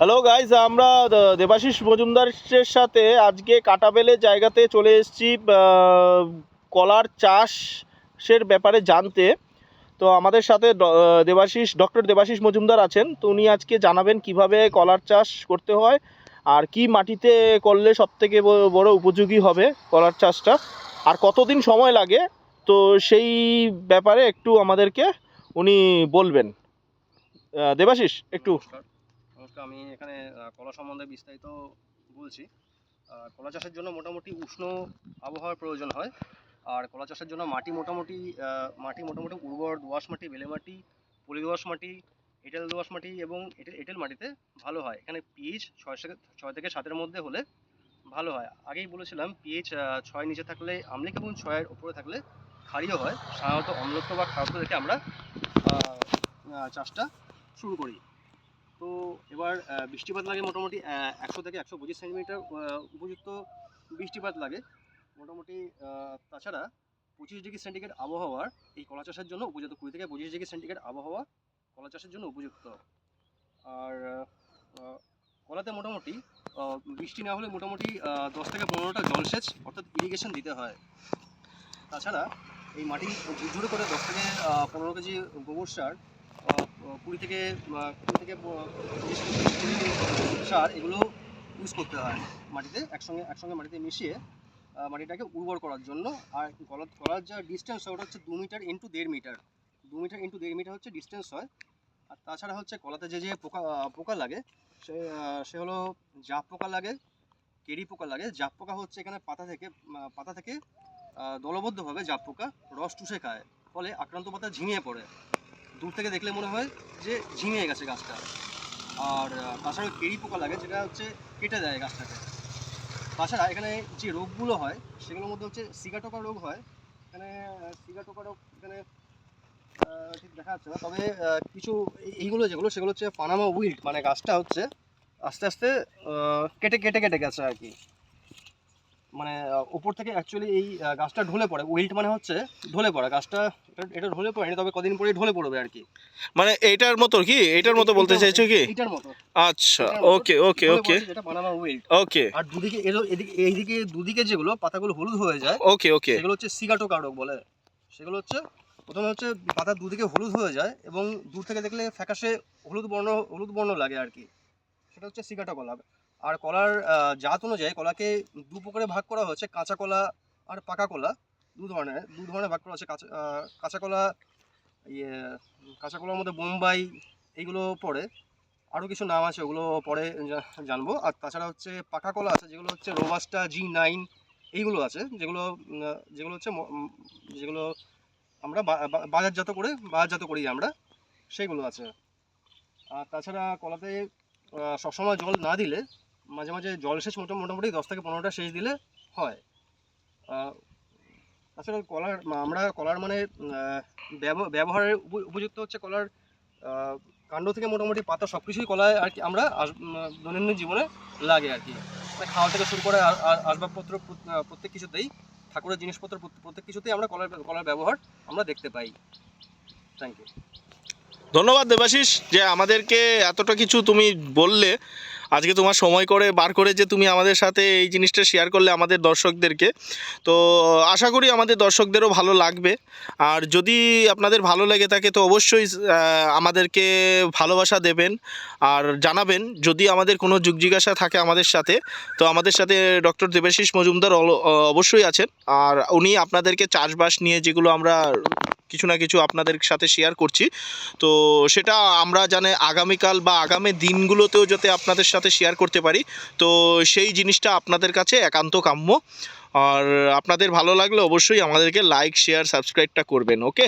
Hello guys আমরা দেবাশিস মজুমদারের সাথে আজকে কাটাবেলের জায়গাতে চলে এসেছি কলার চাষের ব্যাপারে জানতে। তো আমাদের সাথে দেবাশিস, ডক্টর দেবাশিস মজুমদার আছেন। তো উনি আজকে জানাবেন কীভাবে কলার চাষ করতে হয় আর কি মাটিতে করলে সবথেকে বড় উপযোগী হবে কলার চাষটা আর কতদিন সময় লাগে। তো সেই ব্যাপারে একটু আমাদেরকে উনি বলবেন। দেবাশিস, একটু। নমস্কার আমি এখানে কলা সম্বন্ধে বিস্তারিত বলছি। কলা চাষের জন্য মোটামুটি উষ্ণ আবহাওয়ার প্রয়োজন হয়। আর কলা চাষের জন্য মাটি মোটামুটি মাটি মোটামুটি উর্বর দোআঁশ মাটি, বেলে মাটি, পলি দোআঁশ মাটি, এঁটেল দোআঁশ মাটি এবং এঁটেল এঁটেল মাটিতে ভালো হয়। এখানে পিএইচ ছয় থেকে ছয় থেকে সাতের মধ্যে হলে ভালো হয়। আগেই বলেছিলাম, পিএইচ ছয় নিচে থাকলে আমলিক এবং ছয়ের উপরে থাকলে ক্ষারীয় হয়। সাধারণত অম্লত্ব বা খারত্ব দেখে আমরা চাষটা শুরু করি। তো এবার বৃষ্টিপাত লাগে মোটামুটি একশো থেকে একশো পঁচিশ সেন্টিমিটার উপযুক্ত বৃষ্টিপাত লাগে। মোটামুটি তাছাড়া পঁচিশ ডিগ্রি সেন্টিগ্রেড আবহাওয়ার এই কলা চাষের জন্য উপযুক্ত, কুড়ি থেকে পঁচিশ ডিগ্রি সেন্টিগ্রেড আবহাওয়া কলা চাষের জন্য উপযুক্ত। আর কলাতে মোটামুটি বৃষ্টি না হলে মোটামুটি দশ থেকে পনেরোটা জলসেচ, অর্থাৎ ইরিগেশন দিতে হয়। তাছাড়া এই মাটি ঝুরঝুরে করে দশ থেকে পনেরো কেজি গোবর সার কুড়ি থেকে কুড়ি থেকে সার এগুলো ইউজ করতে হয় মাটিতে, একসঙ্গে একসঙ্গে মাটিতে মিশিয়ে মাটিটাকে উর্বর করার জন্য। আর কলার কলার যা ডিস্টেন্স হয়, ওটা হচ্ছে দু মিটার ইন্টু দেড় মিটার দু মিটার ইন্টু দেড় মিটার হচ্ছে ডিস্টেন্স হয়। আর তাছাড়া হচ্ছে কলাতে যে যে পোকা পোকা লাগে, সে সে হলো জাপ পোকা লাগে, কেরি পোকা লাগে। জাপ পোকা হচ্ছে এখানে পাতা থেকে পাতা থেকে দলবদ্ধভাবে জাপ পোকা রস চুষে খায়, ফলে আক্রান্ত পাতা ঝিমিয়ে পড়ে। দূর থেকে দেখলে মনে হয় যে ঝিমিয়ে গেছে গাছটা। আর তাছাড়া কেরি পোকা লাগে, যেটা হচ্ছে কেটে দেয় গাছটাকে। তাছাড়া এখানে যে রোগগুলো হয়, সেগুলোর মধ্যে হচ্ছে সিগাটোকা রোগ হয়। এখানে সিগাটোকা রোগ এখানে ঠিক দেখা যাচ্ছে না। তবে কিছু এই- এইগুলো যেগুলো, সেগুলো হচ্ছে পানামা উইল্ট মানে গাছটা হচ্ছে আস্তে আস্তে কেটে কেটে কেটে গেছে আর কি। মানে উপর থেকে অ্যাকচুয়ালি এই গাছটা ঢলে পড়ে। উইল্ট মানে হচ্ছে ঢলে পড়ে। গাছটা এটা- ঢলে পড়েনি তবে কদিন পরে ঢলে পড়বে আর কি। মানে এইটার মতো কি? এইটার মতো বলতে চাইছো কি? এইটার মতো। আচ্ছা ওকে ওকে ওকে। এটা পানামা উইল্ট ওকে। আর দুদিকে এদিকে এইদিকে দুদিকে যেগুলো পাতাগুলো হলুদ হয়ে যায় ওকে ওকে। সেগুলো হচ্ছে সিগাটো কারক বলে। সেগুলো হচ্ছে প্রথমে হচ্ছে পাতার দুদিকে হলুদ হয়ে যায় এবং দূর থেকে দেখলে ফ্যাকাশে হলুদ বর্ণ হলুদ বর্ণ লাগে আর কি। সেটা হচ্ছে সিগাটো কলা আর কলার জাত অনুযায়ী কলাকে দু প্রকারে ভাগ করা হয়েছে, কাঁচা কলা আর পাকা কলা। দু ধরনের দু ধরনের ভাগ করা হচ্ছে কাঁচা কাঁচা কলা ইয়ে কাঁচা কলার মধ্যে বোম্বাই এইগুলো পড়ে। আরও কিছু নাম আছে, ওগুলো পরে জানব। আর তাছাড়া হচ্ছে পাকা কলা আছে, যেগুলো হচ্ছে রোবাস্টা জি নাইন এইগুলো আছে, যেগুলো যেগুলো হচ্ছে যেগুলো আমরা বাজারজাত করে, বাজারজাত করি আমরা, সেইগুলো আছে। আর তাছাড়া কলাতে সবসময় জল না দিলে মাঝে মাঝে জল সেচ মোটা মোটামুটি দশ থেকে পনেরোটা সেচ দিলে হয়। তাছাড়া কলার আমরা কলার মানে ব্যবহারের উপ- উপযুক্ত হচ্ছে কলার কাণ্ড থেকে মোটামুটি পাতা সব কিছুই কলায় আর কি আমরা দৈনন্দিন জীবনে লাগে আর কি। খাওয়া থেকে শুরু করে আসবাবপত্র প্রত্যেক কিছুতেই, ঠাকুরের জিনিসপত্র প্রত- প্রত্যেক কিছুতেই আমরা কলার কলার ব্যবহার আমরা দেখতে পাই। থ্যাংক ইউ ধন্যবাদ দেবাশিস যে আমাদেরকে এতটা কিছু তুমি বললে। আজকে তোমার সময় করে বার করে যে তুমি আমাদের সাথে এই জিনিসটা শেয়ার করলে আমাদের দর্শকদেরকে। তো, আশা করি আমাদের দর্শকদেরও ভালো লাগবে। আর যদি আপনাদের ভালো লেগে থাকে তো অবশ্যই আমাদেরকে ভালোবাসা দেবেন আর জানাবেন। যদি আমাদের কোনো যুগ জিজ্ঞাসা থাকে আমাদের সাথে, তো আমাদের সাথে ডক্টর দেবাশিস মজুমদার অবশ্যই আছেন। আর উনি আপনাদেরকে চাষবাস নিয়ে যেগুলো আমরা কিছু না কিছু আপনাদের সাথে শেয়ার করছি। তো সেটা আমরা জানে আগামীকাল বা আগামী দিনগুলোতেও যাতে আপনাদের সাথে শেয়ার করতে পারি। তো সেই জিনিসটা আপনাদের কাছে একান্ত কাম্য। আর আপনাদের ভালো লাগলে অবশ্যই আমাদেরকে লাইক শেয়ার সাবস্ক্রাইবটা করবেন ওকে